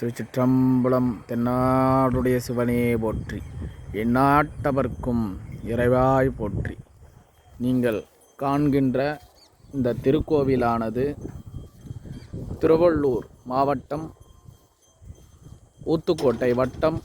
திருச்சிற்றம்பலம் தென்னாடுடைய சிவனே போற்றி. எந்நாட்டவர்க்கும் இறைவாய் போற்றி. நீங்கள் காண்கின்ற இந்த திருக்கோவிலானது திருவள்ளூர் மாவட்டம் ஊத்துக்கோட்டை வட்டம்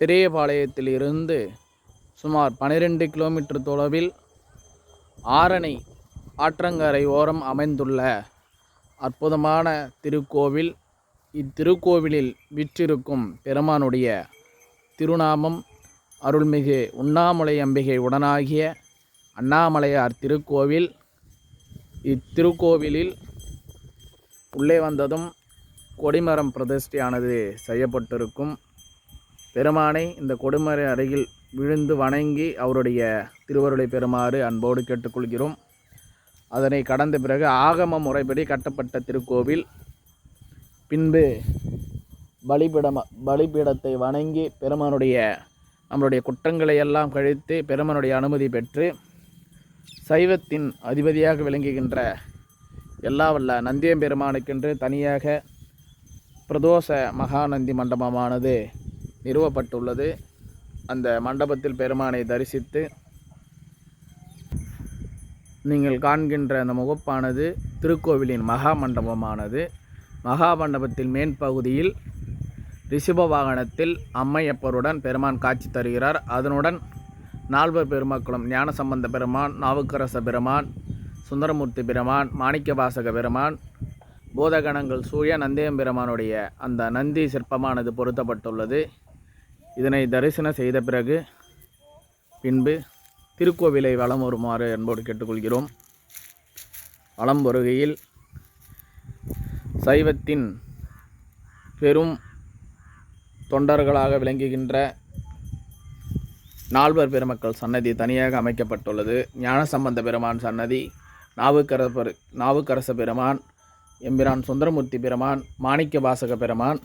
பெரியபாளையத்திலிருந்து சுமார் பன்னிரெண்டு கிலோமீட்டர் தொலைவில் ஆரணி ஆற்றங்கரை ஓரம் அமைந்துள்ள அற்புதமான திருக்கோவில். இத்திருக்கோவிலில் விற்றிருக்கும் பெருமானுடைய திருநாமம் அருள்மிகு உண்ணாமலை அம்பிகை உடனாகிய அண்ணாமலையார் திருக்கோவில். இத்திருக்கோவிலில் உள்ளே வந்ததும் கொடிமரம் பிரதிஷ்டையானது செய்யப்பட்டிருக்கும். பெருமானை இந்த கொடிமர அருகில் விழுந்து வணங்கி அவருடைய திருவருளை பெறுமாறு அன்போடு கேட்டுக்கொள்கிறோம். அதனை கடந்த பிறகு ஆகம முறைப்படி கட்டப்பட்ட திருக்கோவில். பின்பு பலிபீடம் பலிபீடத்தை வணங்கி பெருமானுடைய நம்மளுடைய குற்றங்களை எல்லாம் கழித்து பெருமானுடைய அனுமதி பெற்று சைவத்தின் அதிபதியாக விளங்குகின்ற எல்லா வல்ல நந்தியம்பெருமானுக்கென்று தனியாக பிரதோஷ மகாநந்தி மண்டபமானது நிறுவப்பட்டுள்ளது. அந்த மண்டபத்தில் பெருமானை தரிசித்து நீங்கள் காண்கின்ற அந்த முகப்பானது திருக்கோவிலின் மகா மண்டபமானது மகா மண்டபத்தில் மேன்பகுதியில் ரிஷப வாகனத்தில் அம்மையப்பருடன் பெருமான் காட்சி தருகிறார். அதனுடன் நால்வர் பெருமக்களும் ஞானசம்பந்த பெருமான் நாவுக்கரச பெருமான் சுந்தரமூர்த்தி பெருமான் மாணிக்கவாசக பெருமான் பூதகணங்கள் சூரிய நந்தேயம் பெருமானுடைய அந்த நந்தி சிற்பமானது பொருத்தப்பட்டுள்ளது. இதனை தரிசனம் செய்த பிறகு பின்பு திருக்கோவிலை வலம் வருமாறு என்போடு கேட்டுக்கொள்கிறோம். வலம் வருகையில் சைவத்தின் பெரும் தொண்டர்களாக விளங்குகின்ற நால்வர் பெருமக்கள் சன்னதி தனியாக அமைக்கப்பட்டுள்ளது. ஞானசம்பந்த பெருமான் சன்னதி நாவுக்கரசர் நாவுக்கரச பெருமான் எம்பிரான் சுந்தரமூர்த்தி பெருமான் மாணிக்க வாசக பெருமான்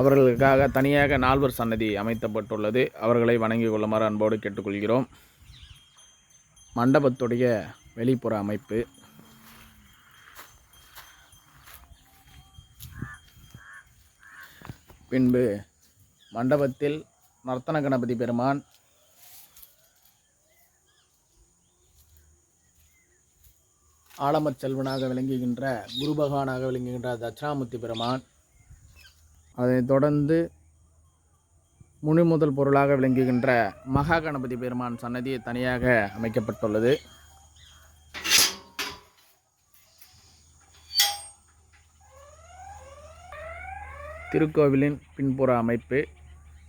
அவர்களுக்காக தனியாக நால்வர் சன்னதி அமைக்கப்பட்டுள்ளது அவர்களை வணங்கிக் கொள்ளுமாறு அன்போடு கேட்டுக்கொள்கிறோம். மண்டபத்துடைய வெளிப்புற அமைப்பு. பின்பு மண்டபத்தில் நர்த்தன கணபதி பெருமான். ஆலமச் செல்வனாக விளங்குகின்ற குருபகவானாக விளங்குகின்ற தட்சிணாமூர்த்தி பெருமான். அதைத் தொடர்ந்து முனி முதல் பொருளாக விளங்குகின்ற மகா கணபதி பெருமான் சன்னதி தனியாக அமைக்கப்பட்டுள்ளது. திருக்கோவிலின் பின்புற அமைப்பு.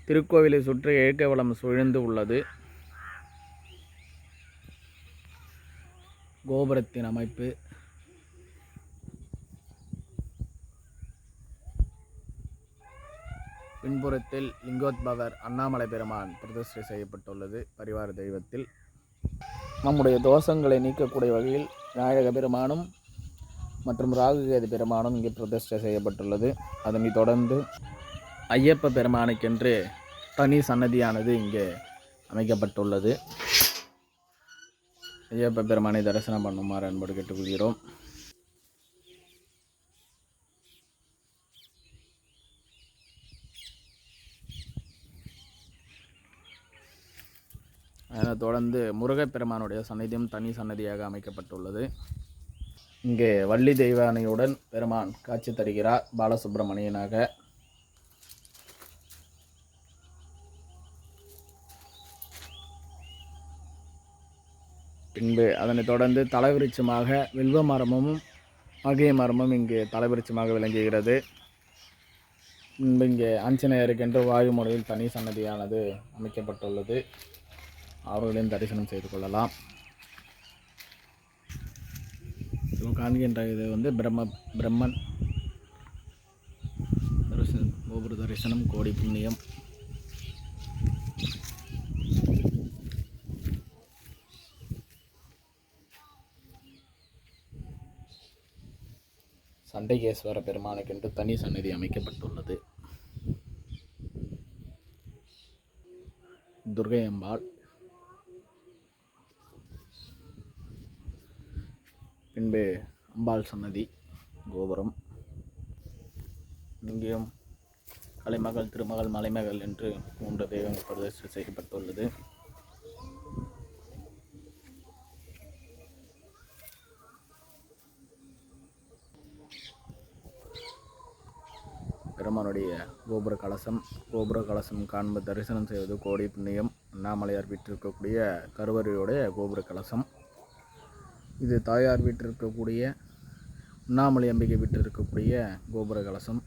திருக்கோவிலை சுற்றி இயற்கை வளம் சூழ்ந்து உள்ளது. கோபுரத்தின் அமைப்பு. பின்புறத்தில் லிங்கோத்பவர் அண்ணாமலை பெருமான் பிரதிஷ்டை செய்யப்பட்டுள்ளது. பரிவார தெய்வத்தில் நம்முடைய தோஷங்களை நீக்கக்கூடிய வகையில் விநாயக பெருமானும் மற்றும் ராகுகேது பெருமானும் இங்கே பிரதிஷ்டை செய்யப்பட்டுள்ளது. அதனைத் தொடர்ந்து ஐயப்ப பெருமானுக்கென்று தனி சன்னதியானது இங்கே அமைக்கப்பட்டுள்ளது. ஐயப்ப பெருமானை தரிசனம் பண்ணுமாறு அன்போடு கேட்டுக்கொள்கிறோம். அதனைத் தொடர்ந்து முருகப்பெருமானுடைய சன்னதியும் தனி சன்னதியாக அமைக்கப்பட்டுள்ளது. இங்கே வள்ளி தெய்வானையுடன் பெருமான் காட்சி தருகிறார் பாலசுப்பிரமணியனாக பின்பு அதனைத் தொடர்ந்து தலைவிருச்சமாக வில்வ மரமும் மகிய மரமும் இங்கு தலைவிருச்சமாக விளங்குகிறது. பின்பு இங்கே ஆஞ்சநேயருக்கென்று வாயு முறையில் தனி சன்னதியானது அமைக்கப்பட்டுள்ளது. அவர்களையும் தரிசனம் செய்து கொள்ளலாம். இப்போ காண்கின்ற இது வந்து பிரம்ம பிரம்மன். தரிசனம் ஒவ்வொரு தரிசனம் கோடி புண்ணியம். சண்டைகேஸ்வர பெருமானுக்கென்று தனி சன்னதி அமைக்கப்பட்டுள்ளது. துர்கை அம்பாள் பின்பு அம்பாள் சன்னதி கோபுரம். இங்கேயும் கலைமகள் திருமகள் மலைமகள் என்று மூன்று தெய்வங்கள் பிரதிஷ்டை செய்யப்பட்டுள்ளது. பெருமானுடைய கோபுர கலசம் கோபுர கலசம் காண்ப தரிசனம் செய்வது கோடி புண்ணியம். அண்ணாமலையார் வீட்டிற்கக்கூடிய கருவறையுடைய கோபுர கலசம். இது தாயார் வீட்டிற்கக்கூடிய அண்ணாமலை அம்பிகை வீட்டிருக்கக்கூடிய கோபுர கலசம்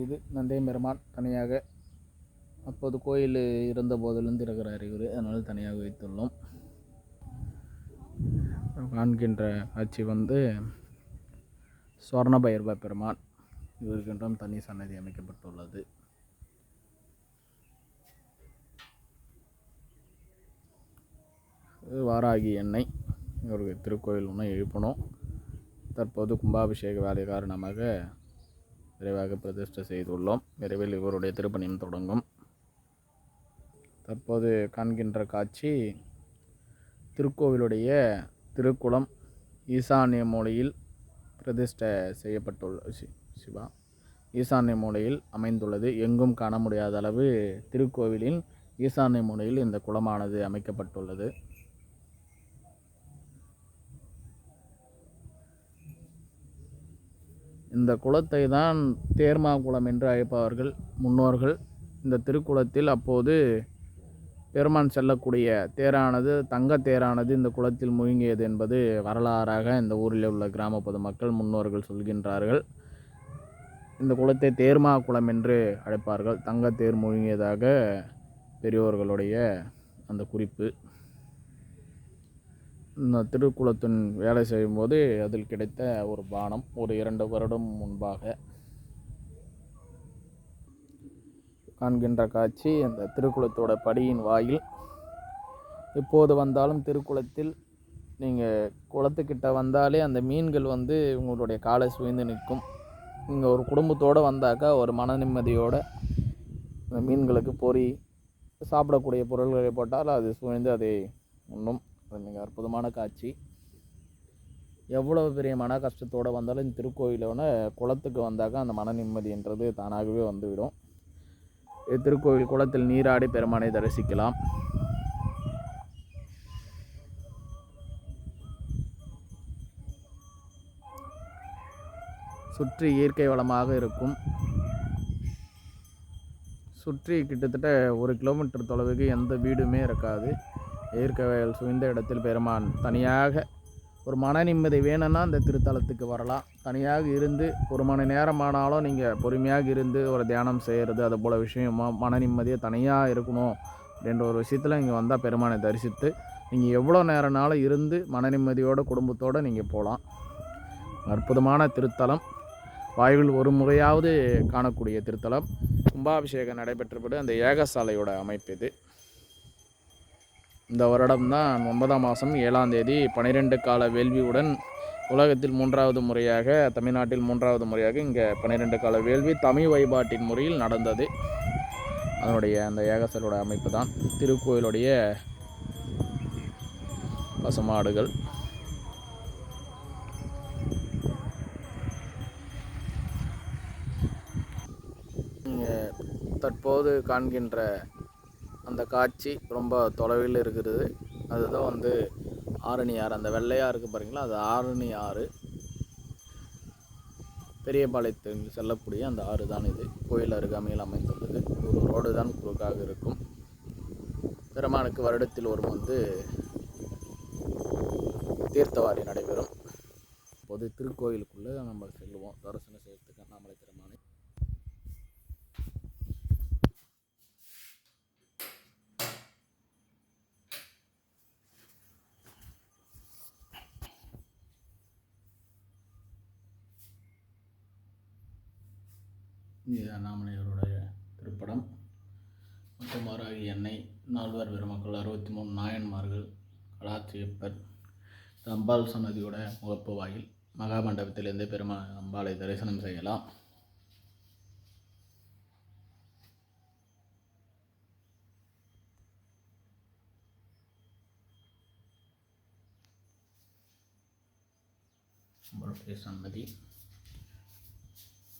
இது நந்தை பெருமான் தனியாக அப்போது கோயில் இருந்த போதிலிருந்து இருக்கிறார் இவர். அதனால் தனியாக வைத்துள்ளோம். காண்கின்ற காட்சி வந்து சுவர்ண பைரவ பெருமான் இவருக்கென்றும் தனி சன்னதி அமைக்கப்பட்டுள்ளது. இது வாராகி எண்ணெய். இவருக்கு திருக்கோயில் ஒன்று எழுப்பணும். தற்போது கும்பாபிஷேக வேலை காரணமாக விரைவாக பிரதிஷ்டை செய்துள்ளோம். விரைவில் இவருடைய திருப்பணியும் தொடங்கும். தற்போது காண்கின்ற காட்சி திருக்கோவிலுடைய திருக்குளம் ஈசானிய மூலையில் பிரதிஷ்டை செய்யப்பட்டுள்ள சி சிவா ஈசானிய மூலையில் அமைந்துள்ளது. எங்கும் காண முடியாத அளவு திருக்கோவிலின் ஈசானிய மூலையில் இந்த குளமானது அமைக்கப்பட்டுள்ளது. இந்த குளத்தை தான் தேர்மா குளம் என்று அழைப்பவர்கள் முன்னோர்கள். இந்த திருக்குளத்தில் அப்போது பெருமான் செல்லக்கூடிய தேரானது தங்க தேரானது இந்த குளத்தில் முழுங்கியது என்பது வரலாறாக இந்த ஊரில் உள்ள கிராம பொதுமக்கள் முன்னோர்கள் சொல்கின்றார்கள். இந்த குளத்தை தேர்மா குளம் என்று அழைப்பார்கள். தங்க தேர் முழுங்கியதாக பெரியோர்களுடைய அந்த குறிப்பு. இந்த திருக்குளத்தின் வேலை செய்யும்போது அதில் கிடைத்த ஒரு பானம் ஒரு இரண்டு வருடம் முன்பாக காண்கின்ற காட்சி. அந்த திருக்குளத்தோட படியின் வாயில் எப்போது வந்தாலும் திருக்குளத்தில் நீங்கள் குளத்துக்கிட்ட வந்தாலே அந்த மீன்கள் வந்து உங்களுடைய காலை சுயந்து நிற்கும். நீங்கள் ஒரு குடும்பத்தோடு வந்தாக்கா ஒரு மன நிம்மதியோடு அந்த மீன்களுக்கு பொறி சாப்பிடக்கூடிய பொருள்களை போட்டால் அது சுயந்து அதை உண்ணும். அது மிக அற்புதமான காட்சி. எவ்வளவு பெரிய மன கஷ்டத்தோடு வந்தாலும் இந்த திருக்கோயிலோட குளத்துக்கு வந்தாக்கா அந்த மன நிம்மதின்றது தானாகவே வந்துவிடும். திருக்கோயில் குளத்தில் நீராடி பெருமானை தரிசிக்கலாம். சுற்றி இயற்கை வளமாக இருக்கும். சுற்றி கிட்டத்தட்ட ஒரு கிலோமீட்டர் தொலைவுக்கு எந்த வீடுமே இருக்காது. இயற்கை சுவிந்த இடத்தில் பெருமான் தனியாக ஒரு மன நிம்மதி வேணும்னா இந்த திருத்தலத்துக்கு வரலாம். தனியாக இருந்து ஒரு மணி நேரம் ஆனாலும் நீங்கள் பொறுமையாக இருந்து ஒரு தியானம் செய்கிறது அது போல் விஷயமா மன நிம்மதியாக தனியாக இருக்கணும் அப்படின்ற ஒரு விஷயத்தில் இங்கே வந்தால் பெருமானை தரிசித்து நீங்கள் எவ்வளோ நேரம்னாலும் இருந்து மன நிம்மதியோட குடும்பத்தோடு நீங்கள் போகலாம் அற்புதமான திருத்தலம். வாயுவில் ஒரு முறையாவது காணக்கூடிய திருத்தலம். கும்பாபிஷேகம் நடைபெற்றபடி அந்த ஏகசாலையோட அமைப்பு இது. இந்த வருடம் தான் ஒன்பதாம் மாதம் ஏழாம் தேதி பன்னிரெண்டு கால வேள்வியுடன் உலகத்தில் மூன்றாவது முறையாக தமிழ்நாட்டில் மூன்றாவது முறையாக இங்கே பன்னிரெண்டு கால வேள்வி தமிழ் வழிபாட்டின் முறையில் நடந்தது. அதனுடைய அந்த ஏகசலோட அமைப்பு தான் திருக்கோயிலுடைய பசுமாடுகள். இங்கே தற்போது காண்கின்ற அந்த காட்சி ரொம்ப தொலைவில் இருக்கிறது அதுதான் வந்து ஆரணி ஆறு. அந்த வெள்ளையாக இருக்குது பாருங்களா அது ஆரணி ஆறு. பெரியபாளையத்தில் செல்லக்கூடிய அந்த ஆறு தான் இது. கோயில் அருகாமையில் அமைந்துள்ளது. ஒரு ரோடு தான் குறுக்காக இருக்கும். பெருமானுக்கு வருடத்தில் ஒரு வந்து தீர்த்தவாரி நடைபெறும். பொது திருக்கோயிலுக்குள்ளே நம்ம செல்லுவோம். தரிசனம் செய்யறதுக்கு அண்ணாமலை பெருமானை இது அண்ணாமலையாருடைய திருப்படம். முத்துமாராகி எண்ணெய் நால்வர் பெருமக்கள் அறுபத்தி மூணு நாயன்மார்கள் கலாச்சியப்பர் இது அம்பாள் சன்னதியோட முகப்பு வாயில் மகாமண்டபத்திலிருந்து பெருமா அம்பாளை தரிசனம் செய்யலாம். அம்பாளுடைய சன்னதி.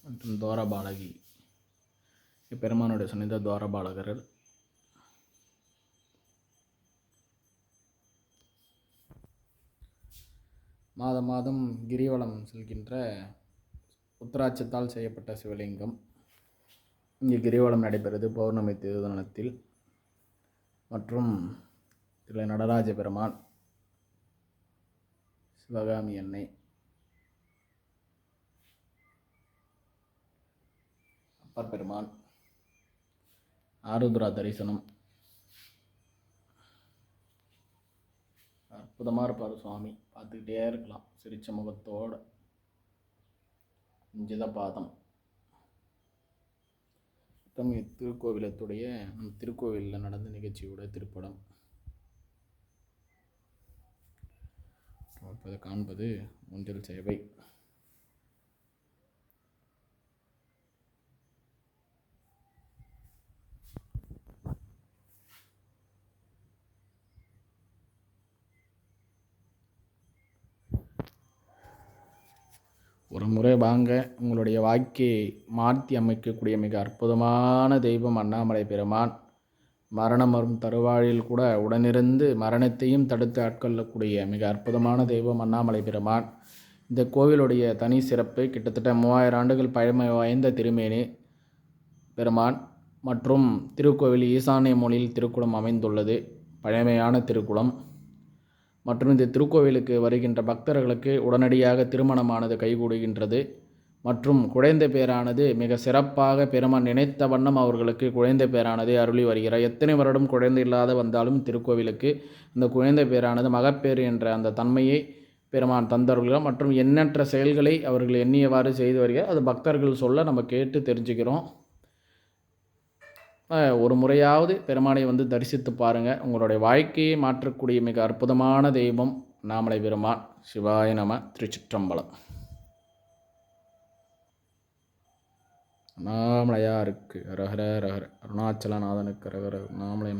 மற்றும் துவாரபாலகி. இப்பெருமானுடைய சன்னித துவாரபாலகர் மாதம் மாதம் கிரிவலம் செல்கின்ற உத்தராட்சத்தால் செய்யப்பட்ட சிவலிங்கம். இங்கே கிரிவலம் நடைபெறுது பௌர்ணமி திருதனத்தில் மற்றும் திரு நடராஜ பெருமான் சிவகாமி அன்னை அப்பெருமான் ஆருத்ரா தரிசனம். அற்புதமாக இருப்பார் சுவாமி. பார்த்துக்கிட்டே இருக்கலாம். சிரிச்ச முகத்தோட. இஞ்சித பாதம். தமிழ் திருக்கோவிலத்துடைய திருக்கோவிலில் நடந்த நிகழ்ச்சியோட திருப்படம். இப்போது காண்பது ஊஞ்சல் சேவை. ஒரு முறை வாங்க. உங்களுடைய வாழ்க்கையை மாற்றி அமைக்கக்கூடிய மிக அற்புதமான தெய்வம் அண்ணாமலை பெருமான். மரணம் வரும் தருவாழில் கூட உடனிருந்து மரணத்தையும் தடுத்து ஆட்கொள்ளக்கூடிய மிக அற்புதமான தெய்வம் அண்ணாமலை பெருமான். இந்த கோவிலுடைய தனி சிறப்பு கிட்டத்தட்ட மூவாயிரம் ஆண்டுகள் பழமை வாய்ந்த திருமேனி பெருமான் மற்றும் திருக்கோவில் ஈசானிய மொழியில் திருக்குளம் அமைந்துள்ளது. பழமையான திருக்குளம். மற்றும் இந்த திருக்கோவிலுக்கு வருகின்ற பக்தர்களுக்கு உடனடியாக திருமணமானது கைகூடுகின்றது. மற்றும் குழந்தை பேரானது மிக சிறப்பாக பெருமான் நினைத்த வண்ணம் அவர்களுக்கு குழந்தை பேரானது அருளி வருகிறார். எத்தனை வருடம் குழந்தை இல்லாத வந்தாலும் திருக்கோவிலுக்கு இந்த குழந்தை பேரானது மகப்பேறு என்ற அந்த தன்மையை பெருமான் தந்தவர்கள் மற்றும் எண்ணற்ற செயல்களை அவர்கள் எண்ணியவாறு செய்து வருகிறார். அது பக்தர்கள் சொல்ல நம்ம கேட்டு தெரிஞ்சுக்கிறோம். ஒரு முறையாவது பெருமானை வந்து தரிசித்து பாருங்கள் உங்களுடைய வாழ்க்கையை மாற்றக்கூடிய மிக அற்புதமான தெய்வம் நாமலை பெருமான். சிவாய நம திருச்சிற்றம்பலம். அண்ணாமலையாருக்கு ரகர ரகர அருணாச்சலநாதனுக்கு ரகர அண்ணாமலை